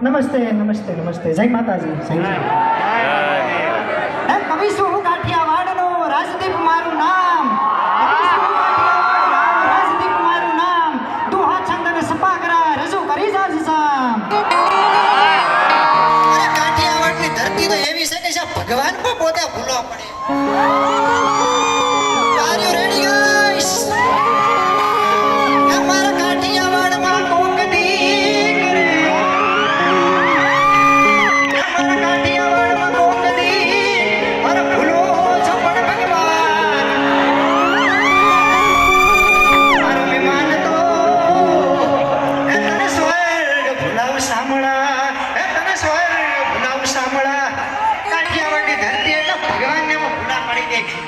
નમસ્તે નમસ્તે નમસ્તે જય માતાજી જય કવિ શું કાઠિયાવાડનો રાજદીપ મારું નામ રાજદીપ મારું નામ દુહા છંદ અને સપાગરા રજૂ કરી જાજ સામ કાઠિયાવાડની ધરતી તો એવી છે કે ભગવાન પણ પોતા ભૂલવા પડે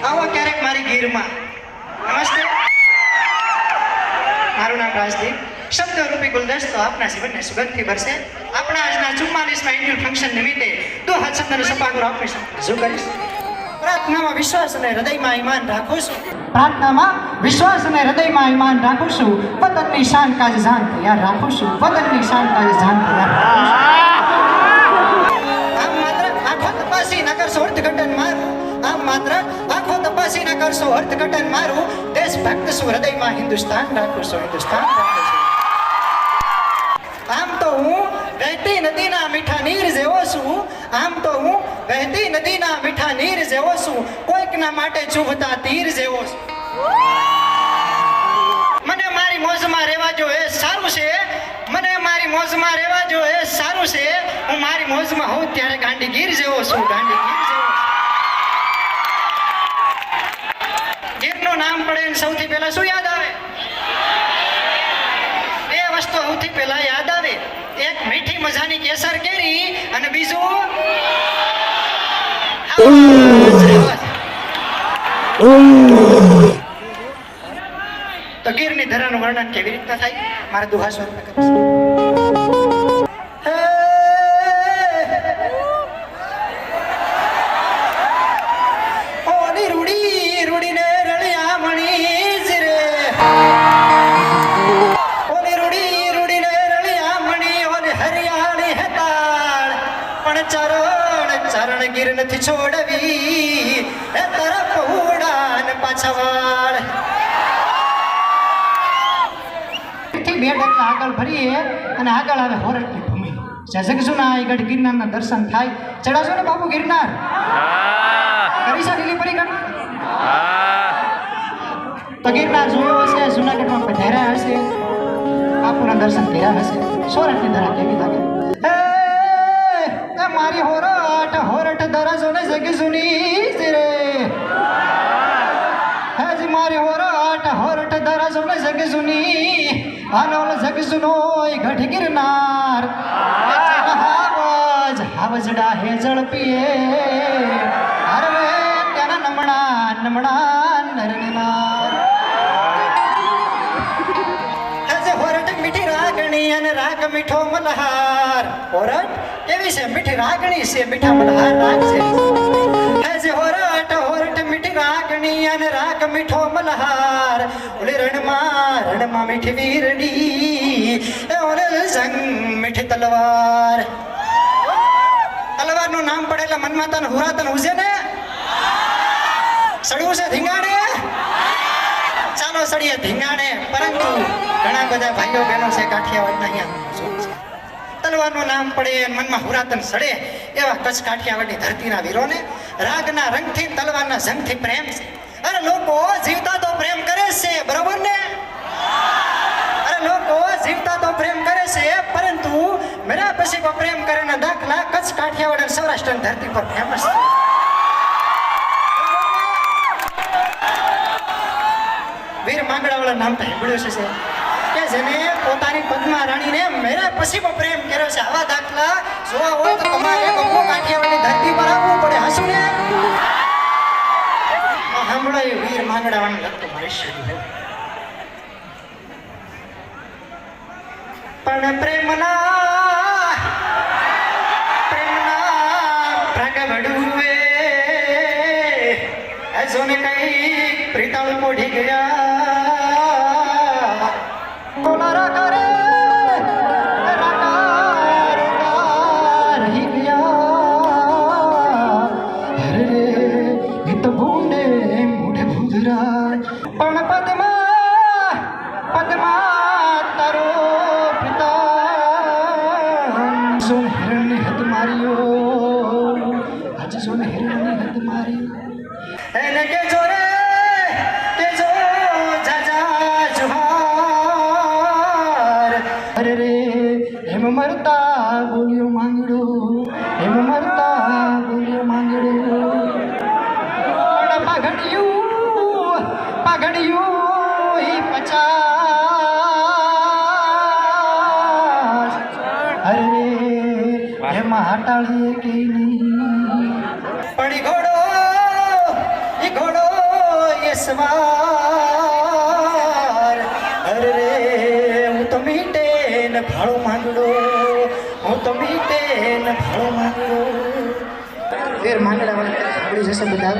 આવો ક્યારેક મારી ગીરમાં. નમસ્તે. મારું નામ રાજદીપ. શબ્દ રૂપી ગુલદસ્તો આપના જીવનને સુગંધથી ભરશે. આપણા આજના ચુમ્માલીસમાં એન્યુઅલ ફંક્શન નિમિત્તે દો હાથ શબ્દનો સપાગરો આપની શું કરીશ? પ્રાર્થનામાં વિશ્વાસ અને હૃદયમાં ઈમાન રાખું છું. પ્રાર્થનામાં વિશ્વાસ અને હૃદયમાં ઈમાન રાખું છું. વતનની શાન કાજ જાન તૈયાર રાખું છું. વતનની શાન કાજ જાન તૈયાર આમ માત્ર આખો તપાસી નગર સોર્થ અર્થઘટન મારું આમ માત્ર આંખો તપાસી ના કરશો, અર્થઘટન મારું, દેશભક્ત છું, હૃદયમાં હિન્દુસ્તાન રાખું હિન્દુસ્તાન રાખું આમ તો હું વહેતી નદીના મીઠા નીર જેવો છું, આમ તો હું વહેતી નદીના મીઠા નીર જેવો છું, કોઈકના માટે ચૂભતા તીર જેવો છું. મને મારી મોજમાં રહેવા જો એ સારું છે, મને મારી મોજમાં રહેવા જો એ સારું છે, હું મારી મોજમાં હોઉં ત્યારે ગાંડી ગીર જેવો છું ગાંડીગીર જેવો સૌથી પહેલા શું યાદ આવે? બે વસ્તુ સૌથી પહેલા યાદ આવે. એક મીઠી મજાની કેસર કેરી અને બીજું તો ગીરની ધરાનું વર્ણન કેવી રીતના થાય? મારે દુહા સ્વરૂપે કરીશ ચરણ ગીર નથી છોડવી. એ તરફ ઉડાન પાછવાળથી બે ડગલા આગળ ભરીએ અને આગળ આવે હોરટની ભૂમિ. જ્યાં ના એ ગઢ ગિરનારના દર્શન થાય. ચડાશો ને બાપુ ગિરનાર? કરી છે લીલી પરિક્રમા તો ગિરનાર જોયો હશે જુનાગઢમાં પધાર્યા હશે. બાપુના દર્શન કર્યા હશે. સોરઠની ધરા કેવી લાગે? હે, મારી હોરઠ હોરઠ દરજો ને સુની રે. હજ મારી હોરઠ તારા દરજો ને સુની આનોલ જગજુનો ગઢ ગિરનાર. હાવજ, હાવજડા હે ઝડપીએ. હરવે મીઠો મલહાર. હોરઠ કેવી છે? મીઠી રાગણી છે, મીઠા મલહાર રાગ છે. હોરઠ હોરઠ મીઠી રાગણી અને રાગ મીઠો મલહાર. ઓલે રણમાં રણમાં મીઠી વીરડી. એ ઓલે સંગ મીઠી તલવાર. તલવારનું નામ પડેલા મનમાં તને હુરાતન હુજે ને? સડવું છે ધીંગાણે? ચાલો સડીએ ધીંગાણે. પરંતુ ઘણા બધા ભાઈઓ બહેનો છે કાઠિયાવાડના અહીંયા. તલવારનું નામ પડે મનમાં હુરાતન સડે એવા કચ્છ કાઠિયાવાડની ધરતીના વીરોને. રાગના રંગથી તલવારના જંગથી પ્રેમ છે. અરે લોકો જીવતા તો પ્રેમ કરે છે, બરોબર ને? અરે લોકો જીવતા તો પ્રેમ કરે છે, પરંતુ મેરા પછી પ્રેમ કરેના દાખલા કચ્છ કાઠિયાવાડ અને સૌરાષ્ટ્રની ધરતી પર ફેમસ છે. વીર માંગડાવાળા નામ તો સાંભળ્યું છે કે જેને પોતાની પદ્મા રાણીને મેરા પછીનો પ્રેમ કર્યો છે. આવા દાખલા જોવા હોય તો તમારે ગમો કાઠિયાવાડની ધરતી પર આવવું પડે હસું ને? આ એ વીર માંગડાવાનું લગતું ભવિષ્ય પણ પ્રેમના પ્રેમના પ્રગવડુએ હજુ ને કઈ પ્રીતળ મોઢી ગયા. હેમ મરતા બોલ્યો માંગડું હેમ મરતા બોલ્યો માંગડું પણ પાઘડિયું પાઘડિયું એ પચાસ અરે હેમ હટાળીએ કઈ સવાર. અરે રે, હું તો મીટે ને ભાડો માંગડો. હું તો મીટે ને ભાડો માંગડો. ફેર માંગડા વાળા સાંભળી જશે બધા.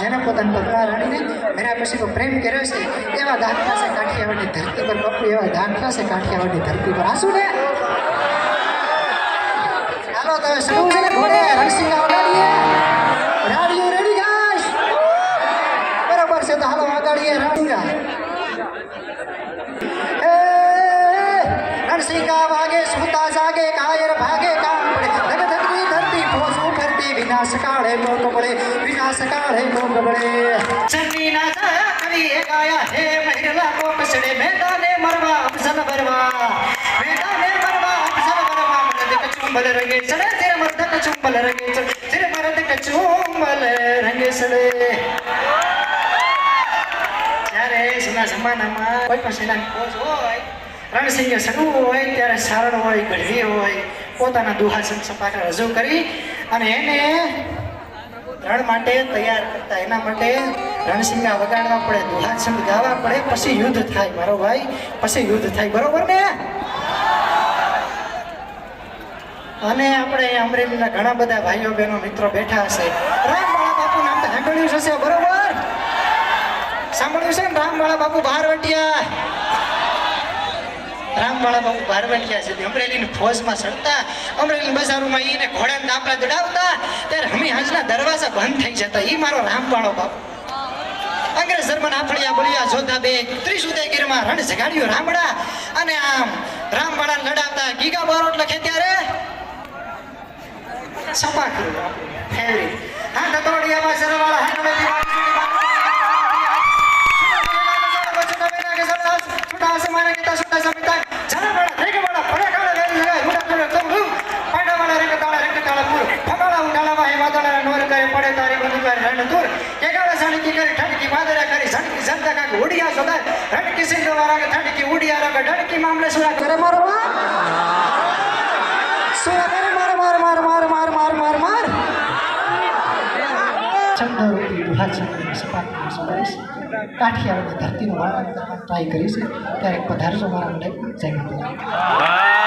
જેને પોતાની પગલા રાણીને મેરા પછી તો પ્રેમ કર્યો છે. એવા દાન થશે કાઠિયાવાડની ધરતી પર પપ્પુ એવા દાન થશે કાઠિયાવાડની ધરતી પર. આસુ ને? ચાલો તમે શું ઘોડે Ransinh વગાડીએ Raya Raya Eh, Narsika Vage Smuta Zage Kayer Vage Kampade Dhag Dhagri Dharti Bhos Utharti Vinash Kale Mok Pade Vinash पड़े Mok Pade Channi Na Kari Gaya He Mahirla Kop Sade Medane Marva Amsan Barva Medane Marva Amsan Barva Madad Kachumbal Range Sade Tere Madad Kachumbal Range Sade Tere Madad Kachumbal range Sade જૂના જમાનામાં કોઈ પણ સેનાની ફોજ હોય રણસિંહ સગવું હોય, ત્યારે સારણ હોય, ગઢવી હોય, પોતાના દુહાસન સપાટા રજૂ કરી અને એને રણ માટે તૈયાર કરતા. એના માટે રણસિંગા વગાડવા પડે દુહાસન ગાવા પડે, પછી યુદ્ધ થાય મારો ભાઈ, પછી યુદ્ધ થાય, બરોબર ને? અને આપણે અમરેલીના ઘણા બધા ભાઈઓ, બહેનો, મિત્રો બેઠા હશે. રામવાળા બાપુ નામ તો સાંભળ્યું હશે, બરોબર? સાંભળ્યું છે ને? રામવાળા બાપુ ભારવટિયા રામવાળા બાપુ ભારવટિયા છે. અમરેલીની ફોજમાં ચડતા અમરેલી બજારોમાં એને ઘોડા દાપડા દડાવતા, ત્યારે હમી હાજના દરવાજા બંધ થઈ જતા. ઈ મારો રામવાળો બાપુ. અંગ્રેજ જર્મન આફળિયા બળિયા જોતા બે ત્રીસ ઉદયગીરમાં રણ જગાડ્યું રામડા. અને આમ રામવાળા લડાવતા ગીગા બારોટ લખે ત્યારે સપા કર્યું ફેવરી હા નતોડિયામાં સરવાળા ಸಮೇತ ಜನಗಳ ಬೇಗಗಳ ಪಡಗಾಳ ಪಡವಳ ರೆಂಗತಾಳ ರೆಂಗತಾಳ ಮೂರು. ಪಗಳ ಉಂಡಳವಾಹಿ ಮಾತಾಡ ನೋರುತ್ತಾರೆ ಪಡೆಯುತ್ತಾರೆ ಬಂದುತ್ತಾರೆ ಹೆಣ್ಣುತ್ತೂರು ಏಗಾಲ ಸಣಿಕಿಗರಿ ಠಣಕಿ ಮಾದರ ಕರಿ, ಸಣಿಕಿ ಸಂತಕಾಗ ಉಡಿಯ ಸೊದ ರಣಕಿ ಸಿಂಧುವರಾಗ ಠಣಕಿ ಉಡಿಯ ರಂಗ ಡಣಕಿ ಮಾಮಲೇಶ್ವರ ಕರೆ ಮಾರುವ. ಸುರ ચંદ્રરૂપી દુહા ચંદ્રની સપાટીને સુધારીશ કાઠિયાવાડની ધરતીનું કરવા ટ્રાય કરીશ. ત્યારે પધારજો મારા મંડળ જય માતા